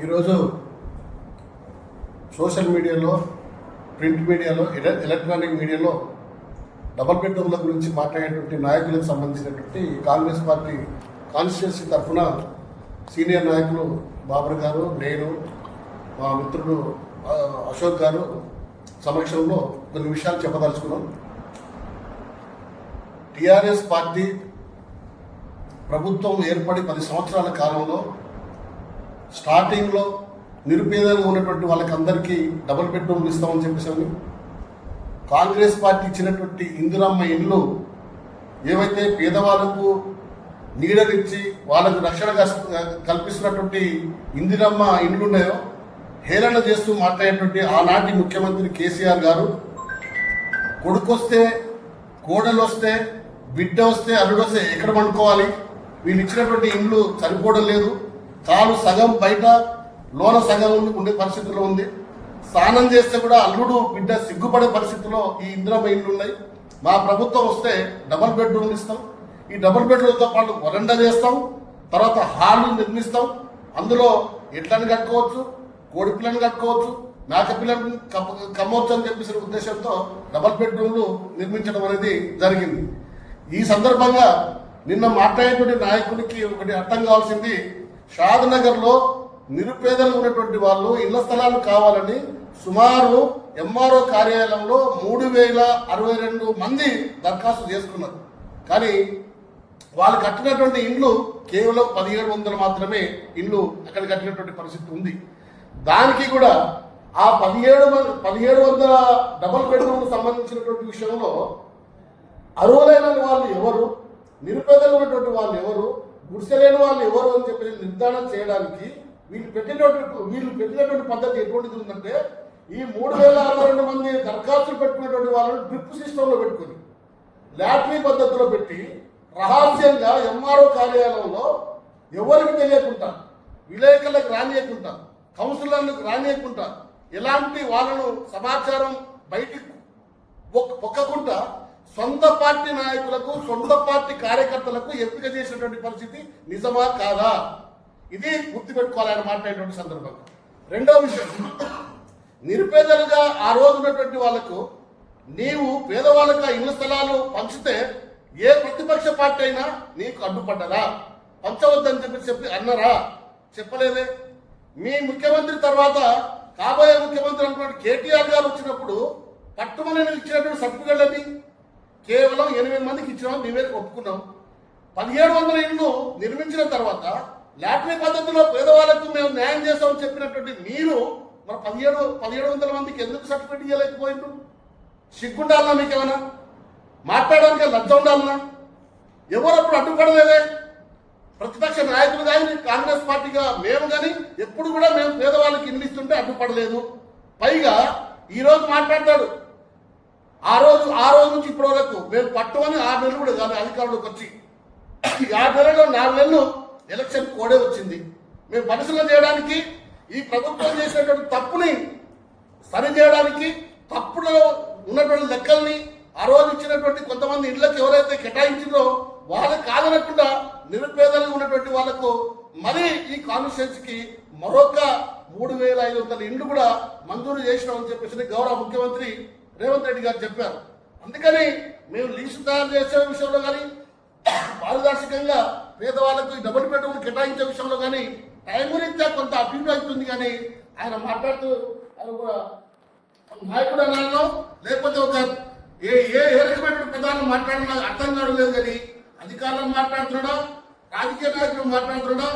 ఈరోజు సోషల్ మీడియాలో ప్రింట్ మీడియాలో ఎలక్ట్రానిక్ మీడియాలో డబల్ బెడ్రూమ్ల గురించి మాట్లాడేటువంటి నాయకులకు సంబంధించినటువంటి కాంగ్రెస్ పార్టీ కాన్స్టిట్యున్సీ తరఫున సీనియర్ నాయకులు బాబర్ గారు నేను మా మిత్రుడు అశోక్ గారు సమక్షంలో కొన్ని విషయాలు చెప్పదలుచుకున్నాం. టీఆర్ఎస్ పార్టీ ప్రభుత్వం ఏర్పడి పది సంవత్సరాల కాలంలో స్టార్టింగ్లో నిరుపేదలు ఉన్నటువంటి వాళ్ళకందరికీ డబుల్ బెడ్రూమ్లు ఇస్తామని చెప్పేసి కాంగ్రెస్ పార్టీ ఇచ్చినటువంటి ఇందిరమ్మ ఇండ్లు ఏవైతే పేదవాళ్ళకు నీడనిచ్చి వాళ్ళకు రక్షణ కల్పిస్తున్నటువంటి ఇందిరమ్మ ఇండ్లు ఉన్నాయో హేళన చేస్తూ మాట్లాడేటువంటి ఆనాటి ముఖ్యమంత్రి కేసీఆర్ గారు కొడుకొస్తే కోడలు వస్తే బిడ్డ వస్తే అల్లుడు వస్తే ఎక్కడ పండుకోవాలి? వీళ్ళు ఇచ్చినటువంటి ఇండ్లు సరిపోవడం లేదు. కాలు సగం బయట లోన సగం ఉండే పరిస్థితిలో ఉంది. స్నానం చేస్తే కూడా అల్లుడు బిడ్డ సిగ్గుపడే పరిస్థితిలో ఈ ఇందిరమ్మ ఇండ్లు ఉన్నాయి. మా ప్రభుత్వం వస్తే డబుల్ బెడ్రూమ్లు ఇస్తాం. ఈ డబుల్ బెడ్రూమ్తో పాటు వరండా చేస్తాం. తర్వాత హాల్ నిర్మిస్తాం. అందులో ఎట్లను కట్టుకోవచ్చు కోడి పిల్లని కట్టుకోవచ్చు మేక పిల్లని కమ్మవచ్చు అని చెప్పేసిన ఉద్దేశంతో డబల్ బెడ్రూమ్లు నిర్మించడం అనేది జరిగింది. ఈ సందర్భంగా నిన్న మాట్లాడేటువంటి నాయకుడికి ఒకటి అర్థం కావాల్సింది. షాద్ నగర్లో నిరుపేదలు ఉన్నటువంటి వాళ్ళు ఇళ్ళ స్థలాలు కావాలని సుమారు ఎంఆర్ఓ కార్యాలయంలో మూడు వేల అరవై రెండు మంది దరఖాస్తు చేసుకున్నారు. కానీ వాళ్ళు కట్టినటువంటి ఇండ్లు కేవలం పదిహేడు వందలు మాత్రమే ఇండ్లు అక్కడ కట్టినటువంటి పరిస్థితి ఉంది. దానికి కూడా ఆ పదిహేడు పదిహేడు వందల డబల్ బెడ్రూమ్కు సంబంధించినటువంటి విషయంలో అర్హులైన వాళ్ళు ఎవరు? నిరుపేదలు ఉన్నటువంటి వాళ్ళు ఎవరు? గుడిసెలేని వాళ్ళు ఎవరు అని చెప్పి నిర్ధారణ చేయడానికి వీళ్ళు పెట్టినటువంటి వీళ్ళు పెట్టినటువంటి పద్ధతి ఎటువంటిది ఉందంటే ఈ మూడు వేల అరవై రెండు మంది దరఖాస్తులు పెట్టుకున్నటువంటి వాళ్ళని డ్రిప్ సిస్టంలో పెట్టుకుని లాటరీ పద్ధతిలో పెట్టి రహస్యంగా ఎంఆర్ఓ కార్యాలయంలో ఎవరికి తెలియకుండా విలేకరులకు రానియకుండా కౌన్సిలర్లకు రానియకుండా ఎలాంటి వాళ్ళను సమాచారం బయటికి ఒక్- పొక్కకుండా సొంత పార్టీ నాయకులకు సొంత పార్టీ కార్యకర్తలకు ఎంపిక చేసినటువంటి పరిస్థితి నిజమా కాదా? ఇది గుర్తుపెట్టుకోవాలి ఆయన మాట్లాడేటువంటి సందర్భం. రెండో విషయం. నిరుపేదలుగా ఆ రోజు ఉన్నటువంటి వాళ్ళకు నీవు పేదవాళ్ళకు ఆ ఇళ్ళ స్థలాలు పంచితే ఏ ప్రతిపక్ష పార్టీ అయినా నీకు అడ్డుపడ్డరా పంచవద్దని చెప్పి చెప్పి అన్నరా? చెప్పలేదే. మీ ముఖ్యమంత్రి తర్వాత కాబోయే ముఖ్యమంత్రి అనుకున్న కేటీఆర్ గారు వచ్చినప్పుడు పట్టుమని ఇచ్చినటువంటి సర్టిఫికెట్లని కేవలం ఎనిమిది మందికి ఇచ్చినాం మేమే ఒప్పుకున్నాం. పదిహేడు వందల ఇళ్ళు నిర్మించిన తర్వాత లాటరీ పద్ధతిలో పేదవాళ్ళకు మేము న్యాయం చేస్తామని చెప్పినటువంటి మీరు మరి పదిహేడు పదిహేడు వందల మందికి ఎందుకు సర్టిఫికేట్ ఇవ్వలేకపోయిండు సిగ్గుండాలనా మీకు ఏమైనా మాట్లాడడానికి లజ్జ ఉండాలన్నా ఎవరు అప్పుడు అడ్డుపడలేదే? ప్రతిపక్ష నాయకులు కానీ కాంగ్రెస్ పార్టీగా మేము కానీ ఎప్పుడు కూడా మేము పేదవాళ్ళకి ఇన్నిస్తుంటే అడ్డుపడలేదు. పైగా ఈ రోజు మాట్లాడతాడు ఆ రోజు ఆ రోజు నుంచి ఇప్పటి వరకు మేము పట్టుకొని ఆరు నెలలు కూడా కాదు అధికారంలోకి వచ్చి. ఆరు నెలల్లో నాలుగు నెలలు ఎలక్షన్ కోడే వచ్చింది. మేము పరిశీలన చేయడానికి ఈ ప్రభుత్వం చేసినటువంటి తప్పుని సరి చేయడానికి తప్పులో ఉన్నటువంటి లెక్కల్ని ఆ రోజు ఇచ్చినటువంటి కొంతమంది ఇళ్ళకు ఎవరైతే కేటాయించిందో వాళ్ళకి కాదనకుండా నిరుపేదలు ఉన్నటువంటి వాళ్ళకు మరి ఈ కాన్స్టిట్యున్సీకి మరొక మూడు వేల ఐదు వందల ఇండ్లు కూడా మంజూరు చేసినామని చెప్పేసి గౌరవ ముఖ్యమంత్రి రేవంత్ రెడ్డి గారు చెప్పారు. అందుకని మేము లీజు తయారు చేసే విషయంలో కానీ పారదర్శకంగా పేదవాళ్ళకు డబుల్ బెడ్రూమ్ కేటాయించే విషయంలో కానీ టైం రీత్యా కొంత అభివృద్ధి అవుతుంది కానీ ఆయన మాట్లాడుతూ ఆయన కూడా నాయకుడు అన్నాను లేకపోతే ఒక ఏ ఏ ఏ రకమైన ప్రధానం మాట్లాడినా అర్థం కావడం లేదు కానీ అధికారులు మాట్లాడుతున్నాడా? రాజకీయ నాయకులు మాట్లాడుతున్నాడా?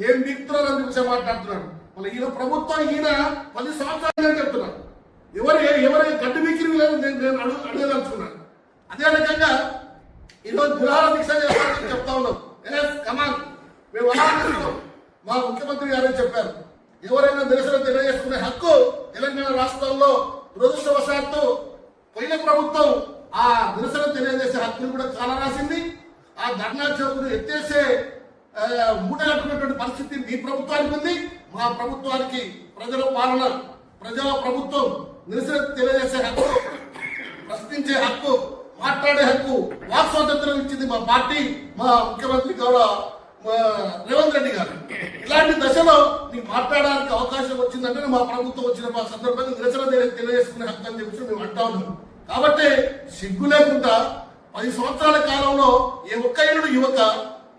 ఏం దిగుతున్నారో అని మాట్లాడుతున్నాడు. మళ్ళీ ఈయన ప్రభుత్వం ఈయన పది సంవత్సరాలు చెప్తున్నాడు. ఎవరు ఎవరు గడ్డి మిక్కిరి లేదు నేను నేను అడుగు అడగదలుచుకున్నాను. అదే రకంగా ఈరోజు దురాల దీక్ష చేస్తామని చెప్తా ఉన్నాం. ఎస్ కమాన్ మేము ఆలోచిస్తాం మా ముఖ్యమంత్రి గారే చెప్పారు? ఎవరైనా నిరసన తెలియజేసుకునే హక్కు తెలంగాణ రాష్ట్రంలో దురదృష్టవశాత్తు పోయిన ప్రభుత్వం ఆ నిరసన తెలియజేసే హక్కును కూడా చాలా రాసింది ఆ ధర్నా చౌకును ఎత్తేసే ఆ, మూట కట్టుకున్నటువంటి పరిస్థితి మీ ప్రభుత్వానికి ఉంది. మా ప్రభుత్వానికి ప్రజల పాలన ప్రజా ప్రభుత్వం నిరసన తెలియజేసే హక్కు ప్రశ్నించే హక్కు మాట్లాడే హక్కు వాక్ స్వాతంత్రం ఇచ్చింది మా పార్టీ మా ముఖ్యమంత్రి గౌరవ రేవంత్ రెడ్డి గారు. ఇలాంటి దశలో నీకు మాట్లాడడానికి అవకాశం వచ్చిందంటే మా ప్రభుత్వం వచ్చిన మా సందర్భంగా నిరసన తెలియజేసుకునే హక్కు అని చెప్పి మేము అంటా ఉన్నాం. కాబట్టి సిగ్గు లేకుండా పది సంవత్సరాల కాలంలో ఏ ఒక్క ఏడు యువత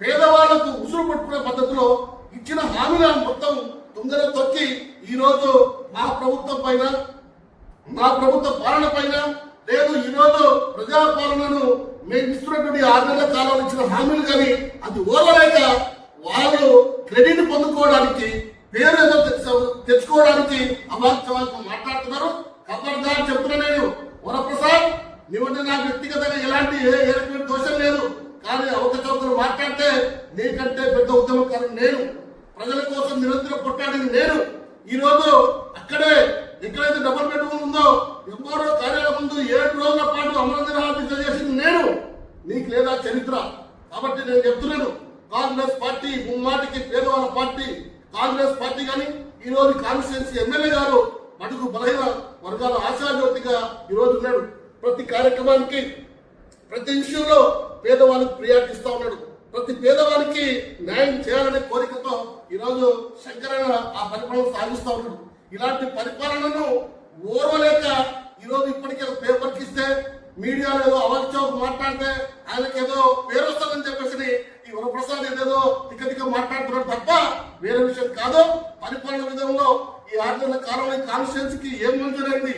పేదవాళ్ళకు ఉసురు పట్టుకునే పద్ధతిలో ఇచ్చిన హామీలను మొత్తం తుంగర తొక్కి ఈరోజు మా ప్రభుత్వం పైన మా ప్రభుత్వ పాలన పైన లేదు ఈరోజు ప్రజాపాలనను మేము ఇస్తున్నటువంటి ఆరు నెలల కాలంలో ఇచ్చిన హామీలు కానీ అది ఓరలేక వాళ్ళు క్రెడిట్ పొందుకోవడానికి పేరు ఏదో తెచ్చుకోవడానికి అవాస్తవాలకు మాట్లాడుతున్నారు. ఖబర్దార్ చెప్తున్నా నేను వరప్రసాద్ నువ్వంటే నాకు వ్యక్తిగతంగా ఎలాంటి ఏ రకమైన దోషం లేదు. కానీ అవకతవకలు మాట్లాడితే నీకంటే పెద్ద ఉద్యమకారు నేను. ప్రజల కోసం నిరంతరం కొట్టాడని నేను. ఈ రోజు అక్కడే ఎక్కడైతే డబుల్ బెడ్రూమ్ ఉందో ఎంఆర్ఓ కార్యాలయం ముందు ఏడు రోజుల పాటు అమరనిరాహార చేసింది నేను. నీకు లేదా చరిత్ర. కాబట్టి నేను చెప్తున్నాను కాంగ్రెస్ పార్టీ ముమ్మాటికి పేదవాళ్ళ పార్టీ కాంగ్రెస్ పార్టీ కానీ ఈ రోజు కాన్స్టిట్యున్సీ ఎమ్మెల్యే గారు మటుకు బలహీన వర్గాల ఆశాజ్యోతిగా ఈ రోజు ఉన్నాడు. ప్రతి కార్యక్రమానికి ప్రతి విషయంలో పేదవాళ్ళకి ప్రియారిటీ ఇస్తా ఉన్నాడు. ప్రతి పేదవానికి న్యాయం చేయాలనే కోరికతో ఈరోజు శంకరన్న ఆ పరిపాలన సాగిస్తా ఉన్నాడు. ఇలాంటి పరిపాలనను ఓర్వలేక ఈరోజు ఇప్పటికే పేపర్కి ఇస్తే మీడియాలో ఏదో అవాక్చౌక్ మాట్లాడితే ఆయనకి ఏదో పేరు వస్తుందని చెప్పేసి ఈ వరప్రసాద్ ఏదేదో తిక్క తిక్క మాట్లాడుతున్నాడు తప్ప వేరే విషయం కాదు. పరిపాలన విధంలో ఈ ఆరు నెలల కాలంలో కాన్స్టిట్యున్సీకి ఏం మంజూరైంది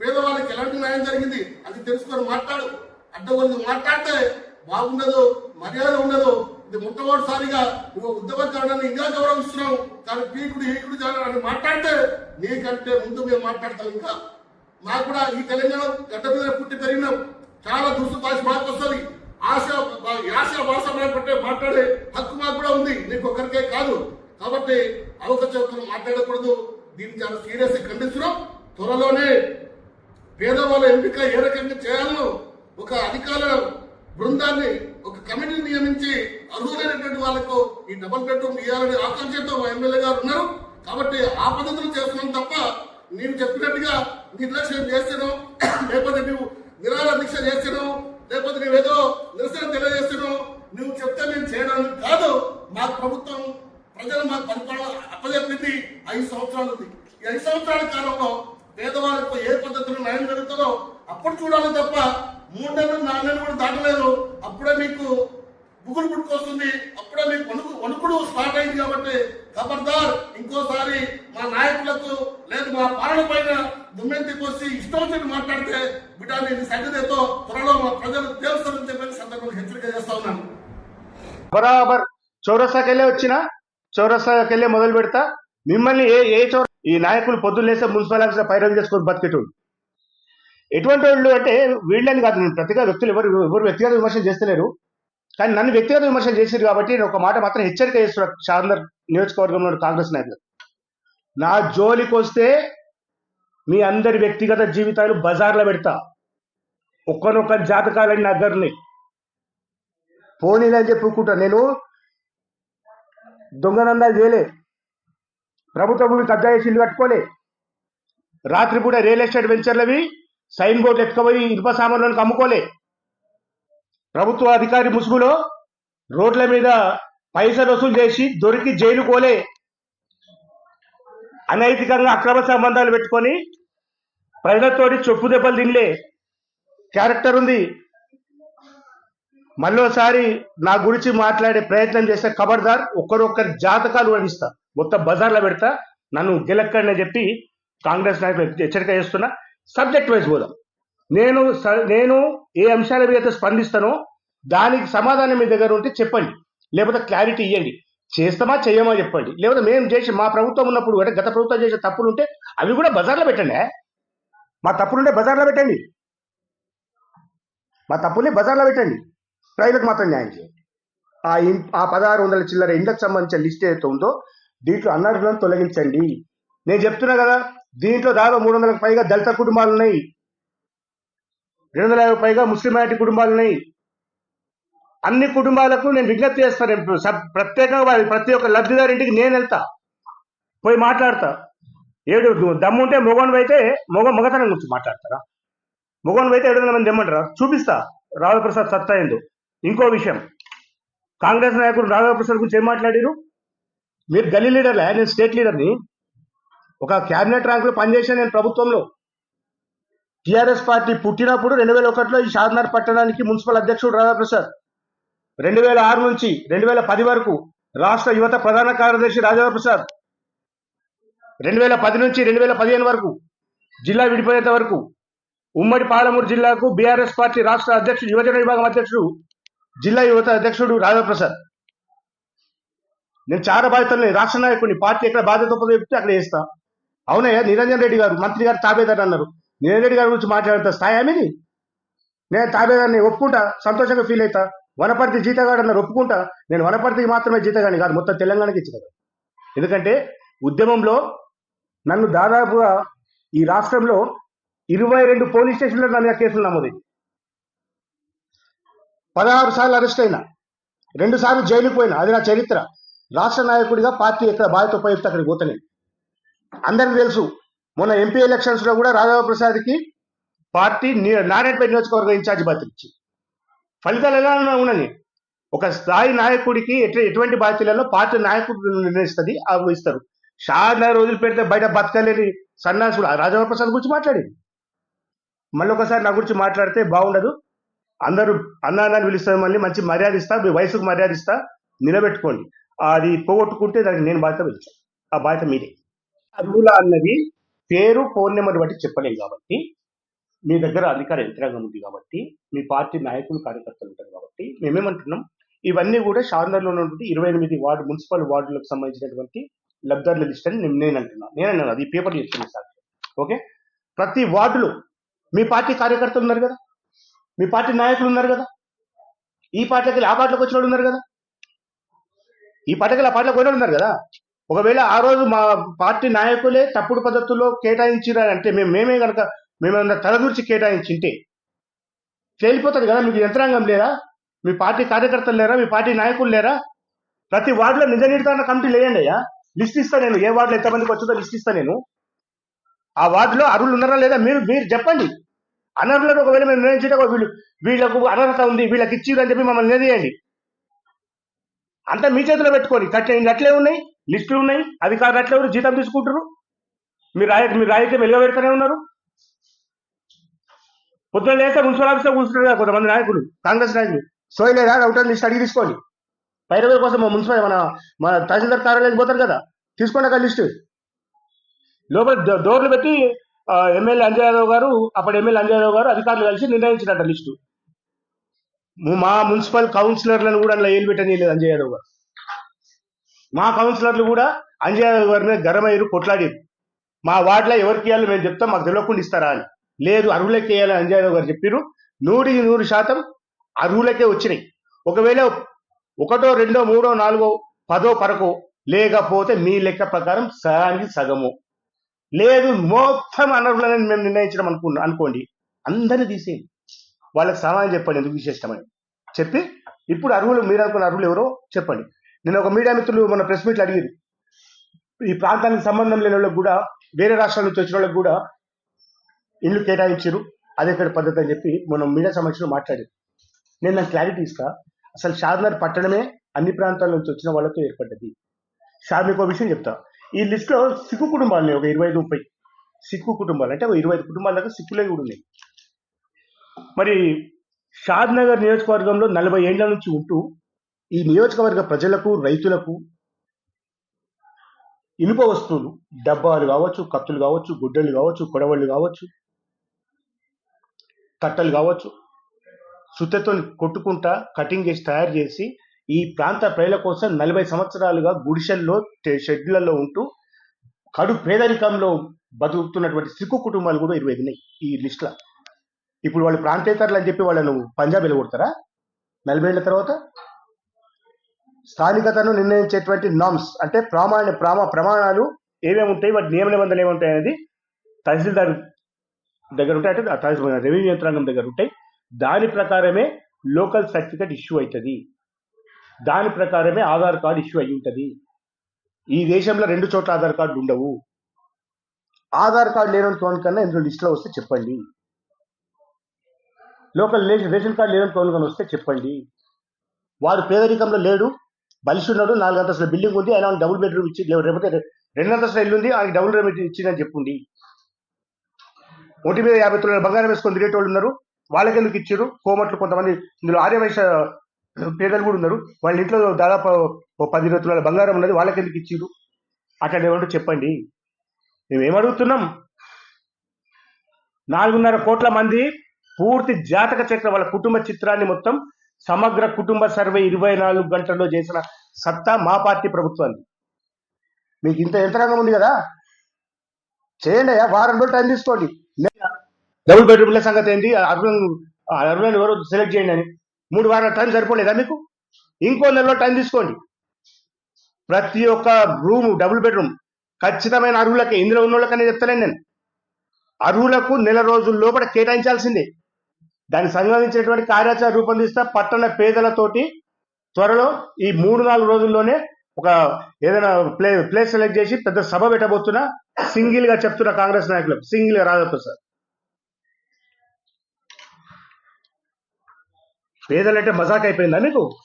పేదవాళ్ళకి ఎలాంటి న్యాయం జరిగింది? అది తెలుసుకొని మాట్లాడు. అడ్డగొంది మాట్లాడితే బాగుండదు మర్యాద ఉండదు. ఇది మొట్టమొదటిసారిగా నువ్వు ఉద్యమకారులను ఇంకా గౌరవిస్తున్నావు. కానీ పీకుడు ఈకుడు అని మాట్లాడితే నీకంటే ముందు మేము మాట్లాడతాం ఇంకా. మాకు కూడా ఈ తెలంగాణ గడ్డ మీద పుట్టి పెరిగినాం. చాలా దుస్తు భాష మాకు వస్తుంది. ఆశ యాస భాష పట్టే మాట్లాడే హక్కు మాకు కూడా ఉంది. నీకు ఒక్కరికే కాదు. కాబట్టి అవకచవకలు మాట్లాడకూడదు. దీన్ని చాలా సీరియస్ ఖండిస్తున్నాం. త్వరలోనే పేదవాళ్ళ ఎంపిక ఏ రకంగా చేయాలో ఒక అధికార బృందాన్ని ఒక కమిటీని నియమించి అర్హులైనటువంటి వాళ్ళకు ఈ డబుల్ బెడ్రూమ్ ఇవ్వాలని ఆకాంక్షతో మా ఎమ్మెల్యే గారు ఉన్నారు. కాబట్టి ఆ పద్ధతులు చేస్తున్నాం తప్ప నేను చెప్పినట్టుగా నిర్లక్ష్యం చేస్తాను లేకపోతే నువ్వు నిరాళ దీక్ష చేస్తాను లేకపోతే నువ్వేదో నిరసన తెలియజేస్తాను నువ్వు చెప్తే నేను చేయడానికి కాదు. మా ప్రభుత్వం ప్రజలు మాకు పరిపాలన అప్పచెప్పింది ఐదు సంవత్సరాలు ఉంది. ఈ ఐదు సంవత్సరాల కాలంలో పేదవాళ్ళకు ఏ పద్ధతిలో న్యాయం జరుగుతుందో అప్పుడు చూడాలి తప్ప మూడు నెలలు నాలుగు నెలలు కూడా దాటలేదు. అప్పుడే మీకు బుగులు పుట్టుకొస్తుంది. అప్పుడే మీకు వణుకు వణుకుడు స్టార్ట్ అయింది కాబట్టి ఖబర్దార్. ఇంకోసారి మా నాయకులకు లేదు మా పాలన పైన దుమ్మెంతి కోసి ఇష్టం వచ్చి మాట్లాడితే బిడ్డ నేను సంగతితో త్వరలో మా ప్రజలు తెలుస్తారని చెప్పి సందర్భంగా హెచ్చరిక చేస్తా ఉన్నాను. బరాబర్. చౌరస్తాకి వచ్చిన చౌరస్తాకి మొదలు పెడతా. మిమ్మల్ని ఏ ఏ చౌర ఈ నాయకులు పొద్దున్న లేస్తే మున్సిపల్ ఆఫీస్ పైరవి చేసుకొని బతికేటోళ్ళు. ఎటువంటి వాళ్ళు అంటే వీళ్ళని కాదు నేను ప్రతిగా వ్యక్తులు ఎవరు ఎవరు వ్యక్తిగత విమర్శలు చేస్తలేరు. కానీ నన్ను వ్యక్తిగత విమర్శలు చేశారు కాబట్టి నేను ఒక మాట మాత్రం హెచ్చరిక చేస్తున్నా చార్లర్ నియోజకవర్గంలో కాంగ్రెస్ నాయకులు నా జోలికి వస్తే మీ అందరి వ్యక్తిగత జీవితాలు బజార్లో పెడతా. ఒక్కనొక్క జాతకాలని నగర్ని పోనీలని చెప్పుకుంటా నేను దొంగనందాలు చేయలే. ప్రభుత్వ భూమి కబ్జా చేసి ఇల్లు కట్టుకోలే. రాత్రిపూట రియల్ ఎస్టేట్ వెంచర్లవి సైన్ బోర్డు ఎత్తుకపోయి ఇనుప సామాన్లను అమ్ముకోలే. ప్రభుత్వ అధికారి ముసుగులో రోడ్ల మీద పైసలు వసూలు చేసి దొరికి జైలు కోలే అనైతికంగా అక్రమ సంబంధాలు పెట్టుకొని ప్రజలతోటి చొప్పు దెబ్బలు తినలే. క్యారెక్టర్ ఉంది. మళ్ళోసారి నా గురించి మాట్లాడే ప్రయత్నం చేస్తే ఖబర్దార్ ఒక్కరొక్కరి జాతకాలు వడిస్తా మొత్తం బజార్లో పెడతా. నన్ను గెలక్కడని చెప్పి కాంగ్రెస్ నాయకులు హెచ్చరిక చేస్తున్నా. సబ్జెక్ట్ వైజ్ పోదాం. నేను స- నేను ఏ అంశాల మీద అయితే స్పందిస్తానో దానికి సమాధానం మీ దగ్గర ఉంటే చెప్పండి. లేకపోతే క్లారిటీ ఇవ్వండి చేస్తామా చేయమా చెప్పండి. లేకపోతే మేము చేసి మా ప్రభుత్వం ఉన్నప్పుడు అంటే గత ప్రభుత్వం చేసే తప్పులు ఉంటే అవి కూడా బజార్లో పెట్టండి. మా తప్పులుంటే బజార్లో పెట్టండి. మా తప్పుల్ని బజార్లో పెట్టండి. ప్రజలకు మాత్రం న్యాయం చేయండి. ఆ ఆ పదహారు వందల చిల్లర ఇండ్లకు సంబంధించిన లిస్ట్ ఏదైతే ఉందో దీంట్లో అనర్హులను తొలగించండి. నేను చెప్తున్నా కదా దీంట్లో దాదాపు మూడు వందలకు పైగా దళిత కుటుంబాలు ఉన్నాయి. రెండు వందల యాభై పైగా ముస్లిం మైనార్టీ కుటుంబాలు ఉన్నాయి అన్ని కుటుంబాలకు నేను విజ్ఞప్తి చేస్తాను. ఇప్పుడు సబ్- ప్రత్యేకంగా వారి ప్రతి ఒక్క లబ్ధిదారు ఇంటికి నేను వెళ్తా. పోయి మాట్లాడతా. ఏడు దమ్ముంటే మొగోన్ అయితే మొగ మొగతనం గురించి మాట్లాడతారా? మొగోన్ అయితే ఏడు వందల మంది తెమ్మంటారా చూపిస్తా. రాఘవ ప్రసాద్ సత్తా ఏందో. ఇంకో విషయం. కాంగ్రెస్ నాయకుడు రాఘవ ప్రసాద్ గురించి ఏం మాట్లాడారు? మీరు గల్లీ లీడర్లే నేను స్టేట్ లీడర్ని. ఒక క్యాబినెట్ ర్యాంకులో పనిచేసాను నేను ప్రభుత్వంలో. టీఆర్ఎస్ పార్టీ పుట్టినప్పుడు రెండు వేల ఒకటిలో ఈ షాద్నగర్ పట్టణానికి మున్సిపల్ అధ్యక్షుడు రాధాప్రసాద్. రెండు వేల ఆరు నుంచి రెండు వేల పది వరకు రాష్ట్ర యువత ప్రధాన కార్యదర్శి రాజేంద్ర ప్రసాద్ రెండు వేల పది నుంచి రెండు వేల పదిహేను వరకు జిల్లా విడిపోయేంత వరకు ఉమ్మడి పాలమూరు జిల్లాకు బీఆర్ఎస్ పార్టీ రాష్ట్ర అధ్యక్షుడు యువజన విభాగం అధ్యక్షుడు జిల్లా యువత అధ్యక్షుడు రాధాప్రసాద్. నేను చాలా బాధ్యతలు రాష్ట్ర నాయకుడిని పార్టీ ఎక్కడ బాధ్యత చెప్తే అక్కడ వేస్తా అవునయ్య నిరంజన్ రెడ్డి గారు మంత్రి గారు తాబేదారు అన్నారు. నిరంజన్ రెడ్డి గారి గురించి మాట్లాడుతా స్థాయి మీది నేను తాబేదారిని ఒప్పుకుంటా సంతోషంగా ఫీల్ అవుతా వనపర్తి జీతగాడు అన్నారు ఒప్పుకుంటా నేను వనపర్తికి మాత్రమే జీతగాని కాదు మొత్తం తెలంగాణకి ఇచ్చిన ఎందుకంటే ఉద్యమంలో నన్ను దాదాపుగా ఈ రాష్ట్రంలో ఇరవై రెండు పోలీస్ స్టేషన్లో నన్ను కేసులు నమోదు పదహారు సార్లు అరెస్ట్ అయినా రెండు సార్లు జైలుకు పోయినా అది నా చరిత్ర. రాష్ట్ర నాయకుడిగా పార్టీ ఎక్కడ బాధ్యత ఉపయోగిస్తే అక్కడికి పోతలే అందరికీ తెలుసు మొన్న ఎంపీ ఎలక్షన్స్లో కూడా రాఘవ ప్రసాద్కి పార్టీ నారాయణపేట నియోజకవర్గం ఇన్ఛార్జ్ బాధ్యత ఇచ్చి ఫలితాలు ఎలా ఉన్నది. ఒక స్థాయి నాయకుడికి ఎట్లా ఎటువంటి బాధ్యతలలో పార్టీ నాయకుడు నిర్ణయిస్తుంది అవి ఇస్తారు. చాలా రోజులు పెడితే బయట బతకలేని సన్నాసుడు రాజవ ప్రసాద్ గురించి మాట్లాడింది. మళ్ళీ ఒకసారి నా గురించి మాట్లాడితే బాగుండదు. అందరూ అన్నాన్ని పిలుస్తారు మళ్ళీ మంచి మర్యాద ఇస్తా మీ వయసుకు మర్యాద ఇస్తా నిలబెట్టుకోండి. అది పోగొట్టుకుంటే దానికి నేను బాధ్యత వహించాను. ఆ బాధ్యత మీదే. అర్హుల అన్నది పేరు ఫోన్ నెంబర్ బట్టి చెప్పలేం కాబట్టి మీ దగ్గర అధికార యంత్రాంగం ఉంది కాబట్టి మీ పార్టీ నాయకులు కార్యకర్తలు ఉంటారు కాబట్టి మేమేమంటున్నాం ఇవన్నీ కూడా షార్నర్లో ఉన్నటువంటి ఇరవై ఎనిమిది వార్డు మున్సిపల్ వార్డులకు సంబంధించినటువంటి లబ్ధారుల లిస్ట్ అని నేను నేను అంటున్నాను నేను అన్నాను అది పేపర్లు చెప్తున్నాను సార్. ఓకే? ప్రతి వార్డులో మీ పార్టీ కార్యకర్తలు ఉన్నారు కదా? మీ పార్టీ నాయకులు ఉన్నారు కదా? ఈ పార్టీకి ఆ పార్టీలకు వచ్చిన వాళ్ళు ఉన్నారు కదా? ఈ పార్టీకి ఆ పార్టీలోకి పోయిన వాళ్ళు ఉన్నారు కదా? ఒకవేళ ఆ రోజు మా పార్టీ నాయకులే తప్పుడు పద్ధతుల్లో కేటాయించారంటే మేము మేమే కనుక మేమేమన్నా తలదూర్చి కేటాయించింటే తేలిపోతుంది కదా? మీకు యంత్రాంగం లేరా మీ పార్టీ కార్యకర్తలు లేరా? మీ పార్టీ నాయకులు లేరా? ప్రతి వార్డులో నిజ నిర్ధారణ కమిటీ లేయండి అయ్యా. లిస్ట్ ఇస్తా నేను. ఏ వార్డులో ఎంతమందికి వచ్చిందో లిస్ట్ ఇస్తా నేను. ఆ వార్డులో అర్హులు ఉన్నారా లేదా మీరు మీరు చెప్పండి. అనర్హులను ఒకవేళ మేము నిర్ణయించడం వీళ్ళు వీళ్ళకు అనర్హత ఉంది వీళ్ళకి ఇచ్చిరు చెప్పి మమ్మల్ని నిర్ణయండి అంతా మీ చేతిలో పెట్టుకోండి కట్టే అట్లే ఉన్నాయి. లిస్టులు ఉన్నాయి అధికారులు అట్లే ఎవరు జీతం తీసుకుంటారు మీరు రాయ మీరు రాయితే వెలుగబెడుతూనే ఉన్నారు? పొద్దున లేస్తే మున్సిపల్ ఆఫీస్లో కూర్చుంటారు కదా కొంతమంది నాయకులు కాంగ్రెస్ నాయకులు. సోయలేదా అవుటర్ లిస్ట్ అడిగి తీసుకోండి. పైరవేల కోసం మా మున్సిపల్ మన మన తహసీల్దార్ కార్యాలయం పోతారు కదా తీసుకోండి అక్కడ లిస్టు. లోపల డోర్లు పెట్టి ఎమ్మెల్యే అంజయ్ యాదవ్ గారు అప్పుడు ఎమ్మెల్యే అంజయ్ యాదవ్ గారు అధికారులు కలిసి నిర్ణయించినట్ట లిస్టు. మా మున్సిపల్ కౌన్సిలర్లను కూడా అందులో ఏలు పెట్టనీయలేదు అంజయ్ యాదవ్ గారు. మా కౌన్సిలర్లు కూడా అంజయ్ గారి మీద గరమయ్యారు కొట్లాడారు. మా వార్డులో ఎవరికి ఇవ్వాలి మేము చెప్తాం మాకు తెలియకుండా ఇస్తారా అని. లేదు అర్హులకి వేయాలని అంజయ్ గారు చెప్పారు నూటికి నూరు శాతం అర్హులకే వచ్చినాయి. ఒకవేళ ఒకటో రెండో మూడో నాలుగో పదో పరకో లేకపోతే మీ లెక్క ప్రకారం సగానికి సగము. లేదు మొత్తం అనర్హులని మేము నిర్ణయించడం అనుకున్నాం అనుకోండి. అందరినీ తీసేయండి. వాళ్ళకి సమాధానం చెప్పండి ఎందుకు విశేషమని చెప్పి ఇప్పుడు అర్హులు మీరు అనుకున్న అర్హులు ఎవరో చెప్పండి. నేను ఒక మీడియా మిత్రులు మన ప్రెస్ మీట్లు అడిగారు ఈ ప్రాంతానికి సంబంధం లేని వాళ్ళకి కూడా వేరే రాష్ట్రాల నుంచి వచ్చిన వాళ్ళకి కూడా ఇల్లు కేటాయించారు అదే ఇక్కడ పద్ధతి అని చెప్పి మనం మీడియా సమక్షంలో మాట్లాడారు. నేను నాకు క్లారిటీ ఇస్తా. అసలు షాద్నగర్ పట్టణమే అన్ని ప్రాంతాల నుంచి వచ్చిన వాళ్ళతో ఏర్పడ్డది. షాద్ మీకు ఒక విషయం చెప్తా. ఈ లిస్ట్లో సిక్కు కుటుంబాలు ఒక ఇరవై ఐదు ముప్పై సిక్కు కుటుంబాలు. అంటే ఒక ఇరవై ఐదు కుటుంబాల దగ్గర సిక్కులే కూడా ఉన్నాయి. మరి షాద్ నగర్ నియోజకవర్గంలో నలభై ఏళ్ళ నుంచి ఉంటూ ఈ నియోజకవర్గ ప్రజలకు రైతులకు ఇనుప వస్తువులు డబ్బాలు కావచ్చు కత్తులు కావచ్చు గుడ్డలు కావచ్చు కొడవళ్ళు కావచ్చు కట్టలు కావచ్చు సుత్తతో కొట్టుకుంటా కటింగ్ చేసి తయారు చేసి ఈ ప్రాంత ప్రజల కోసం నలభై సంవత్సరాలుగా గుడిసెల్లో షెడ్లలో ఉంటూ కడు పేదరికంలో బతుకుతున్నటువంటి సిక్కు కుటుంబాలు కూడా ఇరవై ఉన్నాయి ఈ లిస్ట్లో ఇప్పుడు వాళ్ళు ప్రాంతేతరులు అని చెప్పి వాళ్ళను పంజాబ్ వెళ్ళగొడతారా నలభై ఏళ్ళ తర్వాత? స్థానికతను నిర్ణయించేటువంటి నామ్స్ అంటే ప్రామాణ ప్రామా ప్రమాణాలు ఏమేమి ఉంటాయి వాటి నియమ నిబంధనలు ఏముంటాయి అనేది తహసీల్దార్ దగ్గర ఉంటాయి అంటే ఆ తహసీల్ రెవెన్యూ యంత్రాంగం దగ్గర ఉంటాయి. దాని ప్రకారమే లోకల్ సర్టిఫికేట్ ఇష్యూ అవుతుంది. దాని ప్రకారమే ఆధార్ కార్డు ఇష్యూ అయి ఉంటుంది. ఈ దేశంలో రెండు చోట్ల ఆధార్ కార్డు ఉండవు. ఆధార్ కార్డు లేనటువంటి కన్నా ఇందులో లిస్టులో వస్తే చెప్పండి. లోకల్ రేషన్ రేషన్ కార్డు లేని కన్నా వస్తే చెప్పండి. వాడు పేదరికంలో లేడు బలిస్తున్నాడు నాలుగు అంతస్తుల బిల్డింగ్ ఉంది ఆయన డబుల్ బెడ్రూమ్ ఇచ్చి లేకపోతే రెండు అంతస్తుల ఇల్లు ఉంది ఆయన డబుల్ బెడ్రూమ్ ఇచ్చిందని చెప్పుండి ఒంటి మీద యాభై తొమ్మిది బంగారం వేసుకొని తిరిగేటోళ్ళు ఉన్నారు. వాళ్ళకి ఎందుకు ఇచ్చారు? కోమట్లు కొంతమంది ఇందులో ఆర్యవైశ్య పేదలు కూడా ఉన్నారు. వాళ్ళ ఇంట్లో దాదాపు ఓ పది ఇరవై తులాల బంగారం ఉన్నది వాళ్ళకి ఎందుకు ఇచ్చారు? అట్లా ఏమంటూ చెప్పండి. మేమేం అడుగుతున్నాం? నాలుగున్నర కోట్ల మంది పూర్తి జాతక చక్రం వాళ్ళ కుటుంబ చిత్రాన్ని మొత్తం సమగ్ర కుటుంబ సర్వే ఇరవై నాలుగు గంటల్లో చేసిన సత్తా మా పార్టీ ప్రభుత్వాన్ని మీకు ఇంత యంత్రాంగం ఉంది కదా? చేయండి అయ్యా వారం రోజులు టైం తీసుకోండి. డబుల్ బెడ్రూమ్ల సంగతి ఏంటి? అర్బన్ అర్బన్ ఎవరు సెలెక్ట్ చేయండి అని. మూడు వారాల టైం సరిపోలేదా మీకు? ఇంకో నెలలో టైం తీసుకోండి. ప్రతి ఒక్క రూమ్ డబుల్ బెడ్రూమ్ ఖచ్చితమైన అర్హులకి ఇందులో ఉన్న వాళ్ళకనే చెప్తలేను నేను. అర్హులకు నెల రోజుల లోపల కేటాయించాల్సిందే. దాన్ని సంబంధించినటువంటి కార్యాచరణ రూపొందిస్తే పట్టణ పేదలతోటి త్వరలో ఈ మూడు నాలుగు రోజుల్లోనే ఒక ఏదైనా ప్లే ప్లేస్ సెలెక్ట్ చేసి పెద్ద సభ పెట్టబోతున్నా సింగిల్గా చెప్తున్నా కాంగ్రెస్ నాయకులు. సింగిల్గా రాజప్ప సార్. పేదలంటే మజాక్ అయిపోయిందా మీకు?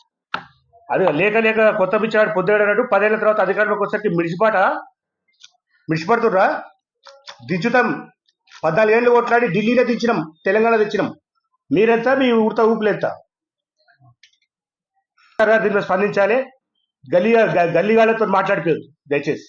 అది లేక లేక కొత్త పిచ్చాడు పొద్దుడన్నట్టు పదేళ్ళ తర్వాత అధికారంలోకి వచ్చేసరికి మిడిచిపాట మిడిచిపడుతుర్రా దించుతాం. పద్నాలుగు ఏళ్ళు కొట్లాడి ఢిల్లీలో దించినాం. తెలంగాణ తెచ్చినాం. మీరెంత? మీ ఉడత ఊపులెంత దీనిలో స్పందించాలి. గల్లీ గల్లీగాళ్ళతో మాట్లాడిపోయారు దయచేసి.